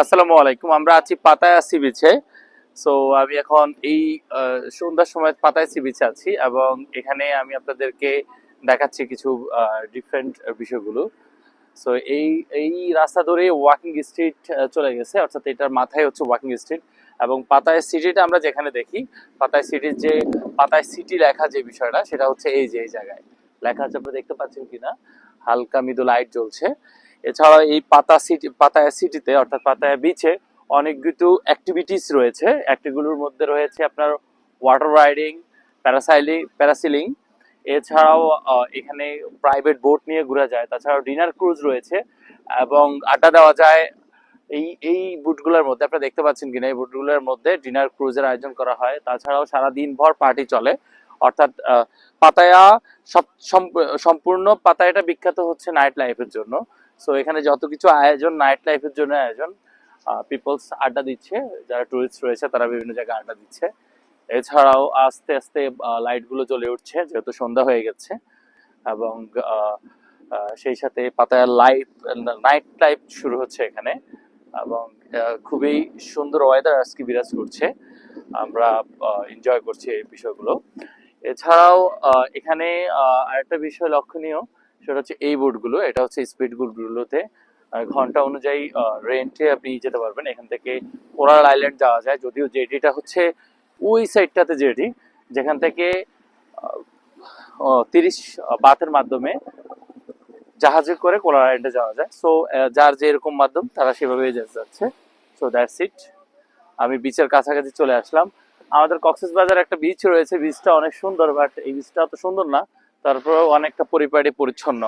আসসালামু আলাইকুম। আমরা আছি পাতায়া সি বিচে সো আমি এখন এই সন্ধ্যার সময় পাতায় সি বিচে আছি এবং এখানে আমি আপনাদেরকে দেখাচ্ছি কিছু ডিফারেন্ট বিষয়গুলো। সো এই এই রাস্তা ধরে ওয়াকিং স্ট্রিট চলে গেছে। অর্থাৎ এটার মাথায় হচ্ছে ওয়াকিং স্ট্রিট এবং পাতায় সিটিটা আমরা যেখানে দেখি, পাতায় সিটির যে, পাতায় সিটি লেখা যে বিষয়টা, সেটা হচ্ছে এই যে, এই জায়গায়। লেখা আছে আপনারা দেখতে পাচ্ছেন কিনা? হালকা মৃদু লাইট জ্বলছে। এছাড়াও এই পাতা সিটি পাতায়া সিটিতে অর্থাৎ পাতায়া বিচে অনেক কিছু অ্যাক্টিভিটিস রয়েছে। অ্যাক্টিগুলোর মধ্যে রয়েছে আপনার ওয়াটার রাইডিং প্যারাসাইলিং প্যারাসিলিং এছাড়াও এখানে প্রাইভেট বোট নিয়ে ঘোরা যায়। তাছাড়াও ডিনার ক্রুজ রয়েছে এবং আড্ডা দেওয়া যায়। এই এই বুটগুলোর মধ্যে, আপনারা দেখতে পাচ্ছেন কিনা, এই বুটগুলোর মধ্যে ডিনার ক্রুজের আয়োজন করা হয়। তাছাড়াও সারা দিন ভর পার্টি চলে। অর্থাৎ পাতায়া সব, সম্প- সম্পূর্ণ পাতায়াটা বিখ্যাত হচ্ছে নাইট লাইফের জন্য। সো এখানে যত কিছু আয়োজন নাইট লাইফের জন্য আয়োজন পিপলস আড্ডা দিচ্ছে, যারা টুরিস্ট রয়েছে, তারা বিভিন্ন জায়গায় আড্ডা দিচ্ছে। এছাড়াও আস্তে আস্তে লাইটগুলো জ্বলে উঠছে, যেহেতু সন্ধ্যা হয়ে গেছে। এবং সেই সাথে পাতায় লাইফ নাইট লাইফ শুরু হচ্ছে এখানে। এবং খুবই সুন্দর ওয়েদার আজকে বিরাজ করছে। আমরা এনজয় করছি এই বিষয়গুলো। এছাড়াও এখানে আরেকটা বিষয় লক্ষণীয় সেটা হচ্ছে এই বোটগুলো এটা হচ্ছে স্পিড বোটগুলোতে ঘণ্টা অনুযায়ী রেন্টে আপনি যেতে পারবেন। এখান থেকে কোরাল আইল্যান্ড যাওয়া যায়, যদিও জেটিটা হচ্ছে ওই সাইডটাতে জেটি যেখান থেকে তিরিশ বাতের মাধ্যমে জাহাজে করে কোলার আইল্যান্ডে যাওয়া যায়। সো যার যে এরকম মাধ্যম, তারা সেভাবে যাচ্ছে সো দ্যাটস ইট আমি বিচের কাছাকাছি চলে আসলাম। আমাদের কক্সেস বাজার একটা বিচ রয়েছে বিচটা অনেক সুন্দর বাট এই বিচটা অত সুন্দর না। তারপরেও অনেকটা পরিপাটি পরিচ্ছন্ন।